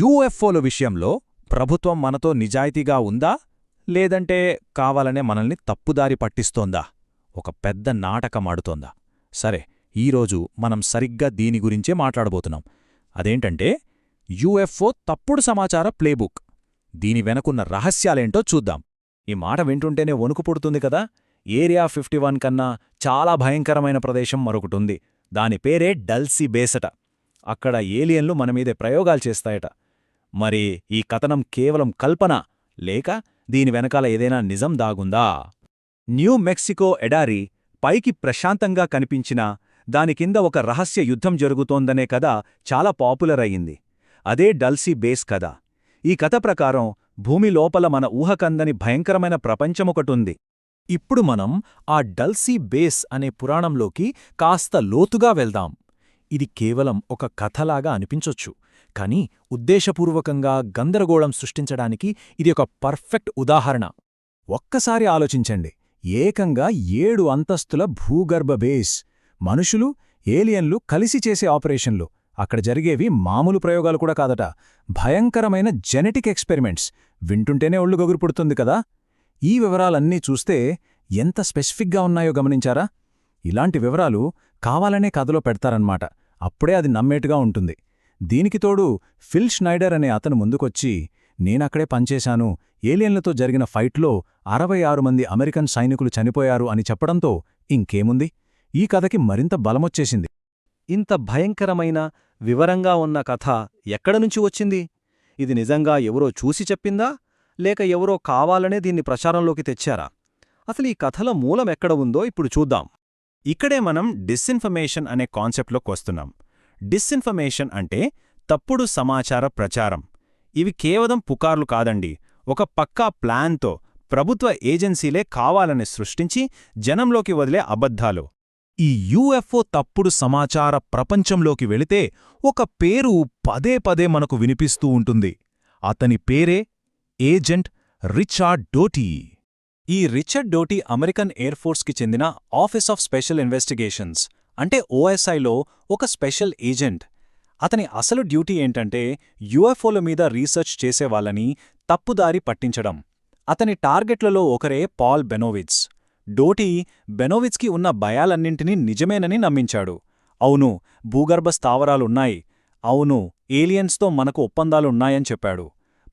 యూఎఫ్ఓల విషయంలో ప్రభుత్వం మనతో నిజాయితీగా ఉందా? లేదంటే కావాలనే మనల్ని తప్పుదారి పట్టిస్తోందా? ఒక పెద్ద నాటకమాడుతోందా సరే ఈరోజు మనం సరిగ్గా దీని గురించే మాట్లాడబోతున్నాం. అదేంటంటే యూఎఫ్ఓ తప్పుడు సమాచార ప్లేబుక్. దీని వెనకున్న రహస్యాలేంటో చూద్దాం. ఈ మాట వింటుంటేనే వణుకు పుడుతుంది కదా? ఏరియా ఫిఫ్టీ వన్ కన్నా చాలా భయంకరమైన ప్రదేశం మరొకటుంది. దాని పేరే డల్సీ బేసట. అక్కడ ఏలియన్లు మనమీదే ప్రయోగాలు చేస్తాయట. మరి ఈ కథనం కేవలం కల్పన లేక దీని వెనకాల ఏదైనా నిజం దాగుందా? న్యూ మెక్సికో ఎడారి పైకి ప్రశాంతంగా కనిపించినా దాని కింద ఒక రహస్య యుద్ధం జరుగుతోందనే కథ చాలా పాపులర్ అయింది అదే డల్సీ బేస్ కథ. ఈ కథ ప్రకారం భూమి లోపల మన ఊహకందని భయంకరమైన ప్రపంచమొకటుంది. ఇప్పుడు మనం ఆ డల్సీ బేస్ అనే పురాణంలోకి కాస్త లోతుగా వెళ్దాం. ఇది కేవలం ఒక కథలాగా అనిపించొచ్చు కానీ ఉద్దేశపూర్వకంగా గందరగోళం సృష్టించడానికి ఇది ఒక పర్ఫెక్ట్ ఉదాహరణ. ఒక్కసారి ఆలోచించండి. ఏకంగా ఏడు అంతస్తుల భూగర్భ బేస్. మనుషులు ఏలియన్లు కలిసి చేసే ఆపరేషన్లు. అక్కడ జరిగేవి మామూలు ప్రయోగాలు కూడా కాదట. భయంకరమైన జెనెటిక్ ఎక్స్పెరిమెంట్స్. వింటుంటేనే ఒళ్ళు గగురుపుడుతుంది కదా? ఈ వివరాలన్నీ చూస్తే ఎంత స్పెసిఫిక్గా ఉన్నాయో గమనించారా? ఇలాంటి వివరాలు కావాలనే కథలో పెడతారన్నమాట. అప్పుడే అది నమ్మేటుగా ఉంటుంది. దీనికి తోడు ఫిల్ స్నైడర్ అనే అతను ముందుకొచ్చి నేనక్కడే పనిచేశాను. ఏలియన్లతో జరిగిన ఫైట్లో అరవై ఆరు మంది అమెరికన్ సైనికులు చనిపోయారు అని చెప్పడంతో ఇంకేముంది? ఈ కథకి మరింత బలమొచ్చేసింది. ఇంత భయంకరమైన వివరంగా ఉన్న కథ ఎక్కడనుంచి వచ్చింది? ఇది నిజంగా ఎవరో చూసి చెప్పిందా? లేక ఎవరో కావాలనే దీన్ని ప్రచారంలోకి తెచ్చారా? అసలు ఈ కథల మూలం ఎక్కడ ఉందో ఇప్పుడు చూద్దాం. ఇక్కడే మనం డిస్ఇన్ఫర్మేషన్ అనే కాన్సెప్ట్లోకి వస్తున్నాం. డిస్ఇన్ఫర్మేషన్ అంటే తప్పుడు సమాచార ప్రచారం. ఇవి కేవలం పుకార్లు కాదండి. ఒక పక్కా ప్లాన్తో ప్రభుత్వ ఏజెన్సీలే కావాలని సృష్టించి జనంలోకి వదిలే అబద్ధాలు. ఈ యూఎఫ్ఓ తప్పుడు సమాచార ప్రపంచంలోకి వెళితే ఒక పేరు పదే పదే మనకు వినిపిస్తూ ఉంటుంది. అతని పేరే ఏజెంట్ రిచార్డ్ డోటీ. ఈ రిచర్డ్ డోటీ అమెరికన్ ఎయిర్ ఫోర్స్కి చెందిన ఆఫీస్ ఆఫ్ స్పెషల్ ఇన్వెస్టిగేషన్స్ అంటే ఓఎస్ఐలో ఒక స్పెషల్ ఏజెంట్. అతని అసలు డ్యూటీ ఏంటంటే యుఎఫ్ఓల మీద రీసెర్చ్ చేసేవాళ్ళని తప్పుదారి పట్టించడం. అతని టార్గెట్లలో ఒకరే పాల్ బెనోవిట్స్. డోటీ బెనోవిట్స్కి ఉన్న భయాలన్నింటినీ నిజమేనని నమ్మించాడు. అవును భూగర్భ స్థావరాలున్నాయి. అవును ఏలియన్స్తో మనకు ఒప్పందాలున్నాయని చెప్పాడు.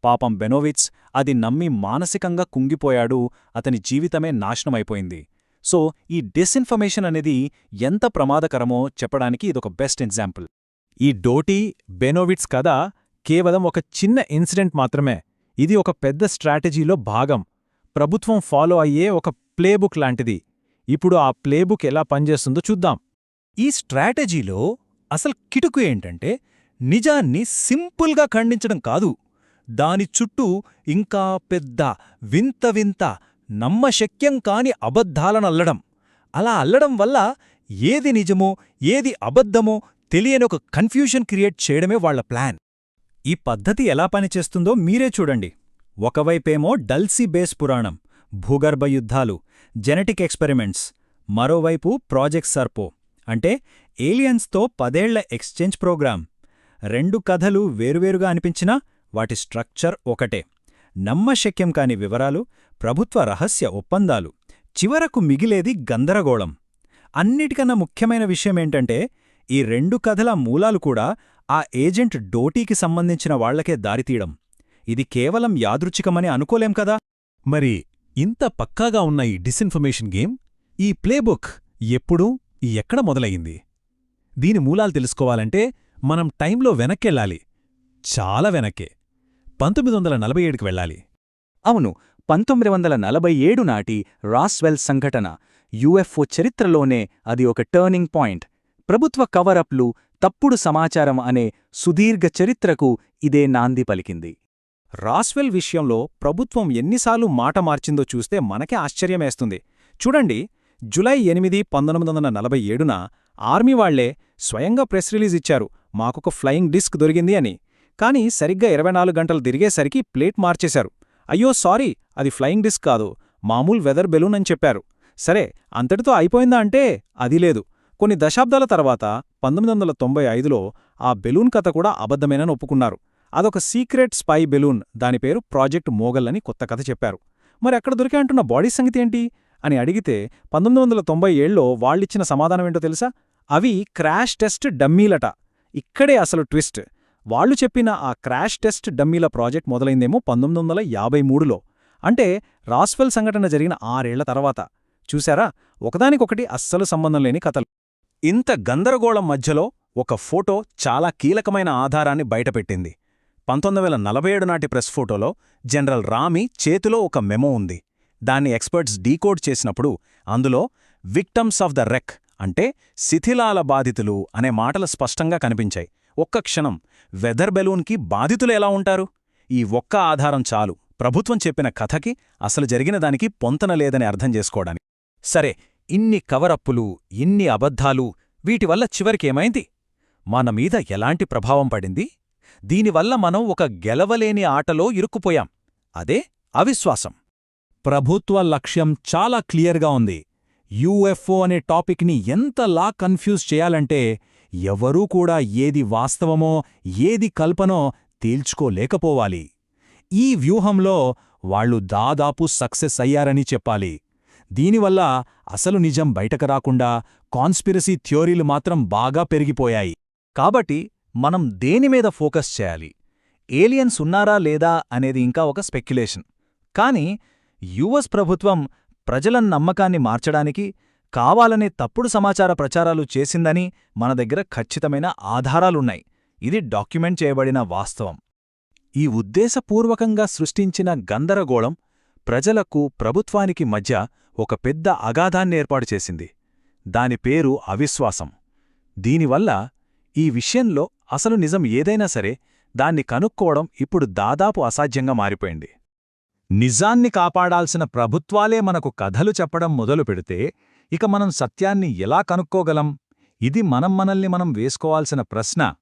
పాపం బెనోవిట్స్ అది నమ్మి మానసికంగా కుంగిపోయాడు అతని జీవితమే నాశనమైపోయింది. సో ఈ డిస్ఇన్ఫర్మేషన్ అనేది ఎంత ప్రమాదకరమో చెప్పడానికి ఇదొక బెస్ట్ ఎగ్జాంపుల్. ఈ డోటీ బెనోవిట్స్ కథ కేవలం ఒక చిన్న ఇన్సిడెంట్ మాత్రమే. ఇది ఒక పెద్ద స్ట్రాటజీలో భాగం. ప్రభుత్వం ఫాలో అయ్యే ఒక ప్లేబుక్ లాంటిది. ఇప్పుడు ఆ ప్లేబుక్ ఎలా పనిచేస్తుందో చూద్దాం. ఈ స్ట్రాటజీలో అసలు కిటుకు ఏంటంటే నిజాన్ని సింపుల్గా ఖండించడం కాదు. దాని చుట్టూ ఇంకా పెద్ద వింత వింత నమ్మశక్యం కాని అబద్ధాలనల్లడం అలా అల్లడం వల్ల ఏది నిజమో ఏది అబద్ధమో తెలియని ఒక కన్ఫ్యూషన్ క్రియేట్ చేయడమే వాళ్ళ ప్లాన్ ఈ పద్ధతి ఎలా పనిచేస్తుందో మీరే చూడండి. ఒకవైపేమో డల్సీ బేస్ పురాణం భూగర్భ యుద్ధాలు జెనెటిక్ ఎక్స్పెరిమెంట్స్ మరోవైపు ప్రాజెక్ట్ సర్పో అంటే ఏలియన్స్తో పదేళ్ళ ఎక్స్చేంజ్ ప్రోగ్రాం రెండు కథలు వేరువేరుగా అనిపించినా వాటి స్ట్రక్చర్ ఒకటే. నమ్మశక్యం కాని వివరాలు ప్రభుత్వ రహస్య ఒప్పందాలు చివరకు మిగిలేది గందరగోళం. అన్నిటికన్నా ముఖ్యమైన విషయమేంటంటే ఈ రెండు కథల మూలాలు కూడా ఆ ఏజెంట్ డోటీకి సంబంధించిన వాళ్ళకే దారితీయడం. ఇది కేవలం యాదృచ్ఛికమని అనుకోలేం కదా? మరి ఇంత పక్కాగా ఉన్న ఈ డిస్ఇన్ఫర్మేషన్ గేమ్ ఈ ప్లేబుక్ ఎప్పుడూ ఎక్కడ మొదలయింది దీని మూలాలు తెలుసుకోవాలంటే మనం టైంలో వెనక్కెళ్ళాలి. చాలా వెనక్కే. పంతొమ్మిది వందల నలభై ఏడుకి వెళ్ళాలి. అవును పంతొమ్మిది వందల నలభై ఏడు నాటి రాస్వెల్ సంఘటన యుఎఫ్ఓ చరిత్రలోనే అది ఒక టర్నింగ్ పాయింట్. ప్రభుత్వ కవరప్లు తప్పుడు సమాచారం అనే సుదీర్ఘ చరిత్రకు ఇదే నాంది పలికింది. రాస్వెల్ విషయంలో ప్రభుత్వం ఎన్నిసార్లు మాట మార్చిందో చూస్తే మనకే ఆశ్చర్యమేస్తుంది. చూడండి జులై ఎనిమిది పంతొమ్మిది వందల నలభై ఏడున ఆర్మీ వాళ్ళే స్వయంగా ప్రెస్ రిలీజ్ ఇచ్చారు మాకొక ఫ్లయింగ్ డిస్క్ దొరికింది అని. కానీ సరిగ్గా ఇరవై నాలుగు గంటలు తిరిగేసరికి ప్లేట్ మార్చేశారు. అయ్యో సారీ అది ఫ్లయింగ్ డిస్క్ కాదు మామూలు వెదర్ బెలూన్ అని చెప్పారు. సరే అంతటితో అయిపోయిందా అంటే అది లేదు. కొన్ని దశాబ్దాల తర్వాత పంతొమ్మిది వందల తొంభై ఐదులో ఆ బెలూన్ కథ కూడా అబద్ధమేనని ఒప్పుకున్నారు. అదొక సీక్రెట్ స్పై బెలూన్ దాని పేరు ప్రాజెక్ట్ మోగల్ అని కొత్త కథ చెప్పారు. మరి అక్కడ దొరికే అంటున్న బాడీ సంగతి ఏంటి? అని అడిగితే పంతొమ్మిది వందల తొంభై ఏళ్ళలో వాళ్ళిచ్చిన సమాధానం ఏంటో తెలుసా? అవి క్రాష్ టెస్ట్ డమ్మీలట. ఇక్కడే అసలు ట్విస్ట్. వాళ్ళు చెప్పిన ఆ క్రాష్ టెస్ట్ డమ్మీల ప్రాజెక్ట్ మొదలైందేమో పంతొమ్మిది వందల యాభై మూడులో. అంటే రాస్వెల్ సంఘటన జరిగిన ఆరేళ్ళ తర్వాత. చూశారా? ఒకదానికొకటి అస్సలు సంబంధం లేని కథలు. ఇంత గందరగోళం మధ్యలో ఒక ఫోటో చాలా కీలకమైన ఆధారాన్ని బయటపెట్టింది. పంతొమ్మిది వేల నలభై ఏడు నాటి ప్రెస్ ఫోటోలో జనరల్ రామి చేతిలో ఒక మెమో ఉంది. దాన్ని ఎక్స్పర్ట్స్ డీకోడ్ చేసినప్పుడు అందులో విక్టమ్స్ ఆఫ్ ద రెక్ అంటే శిథిలాల బాధితులు అనే మాటలు స్పష్టంగా కనిపించాయి. ఒక్క క్షణం వెదర్ బెలూన్కి బాధితులు ఎలా ఉంటారు? ఈ ఒక్క ఆధారం చాలు. ప్రభుత్వం చెప్పిన కథకి అసలు జరిగిన దానికి పొంతన లేదని అర్థం చేసుకోవడానికి. సరే ఇన్ని కవరప్పులు ఇన్ని అబద్ధాలు వీటివల్ల చివరికేమైంది మన మీద ఎలాంటి ప్రభావం పడింది? దీనివల్ల మనం ఒక గెలవలేని ఆటలో ఇరుక్కుపోయాం. అదే అవిశ్వాసం. ప్రభుత్వ లక్ష్యం చాలా క్లియర్గా ఉంది. యూఎఫ్ఓ అనే టాపిక్ని ఎంతలా కన్ఫ్యూజ్ చేయాలంటే ఎవరూ కూడా ఏది వాస్తవమో ఏది కల్పనో తేల్చుకోలేకపోవాలి. ఈ వ్యూహంలో వాళ్ళు దాదాపు సక్సెస్ అయ్యారని చెప్పాలి. దీనివల్ల అసలు నిజం బయటకు రాకుండా కాన్స్పిరసీ థ్యోరీలు మాత్రం బాగా పెరిగిపోయాయి. కాబట్టి మనం దేనిమీద ఫోకస్ చేయాలి? ఏలియన్స్ ఉన్నారా లేదా అనేది ఇంకా ఒక స్పెక్యులేషన్. కానీ యుఎస్ ప్రభుత్వం ప్రజల నమ్మకాన్ని మార్చడానికి కావాలనే తప్పుడు సమాచార ప్రచారాలు చేసిందని మన దగ్గర ఖచ్చితమైన ఆధారాలున్నాయి. ఇది డాక్యుమెంట్ చేయబడిన వాస్తవం. ఈ ఉద్దేశపూర్వకంగా సృష్టించిన గందరగోళం ప్రజలకు ప్రభుత్వానికి మధ్య ఒక పెద్ద అగాధాన్నేర్పాటు చేసింది. దాని పేరు అవిశ్వాసం. దీనివల్ల ఈ విషయంలో అసలు నిజం ఏదైనా సరే దాన్ని కనుక్కోవడం ఇప్పుడు దాదాపు అసాధ్యంగా మారిపోయింది. నిజాన్ని కాపాడాల్సిన ప్రభుత్వాలే మనకు కథలు చెప్పడం మొదలుపెడితే ఇక మనం సత్యాన్ని ఎలా కనుక్కోగలం? ఇది మనం మనల్ని మనం వేసుకోవాల్సిన ప్రశ్న.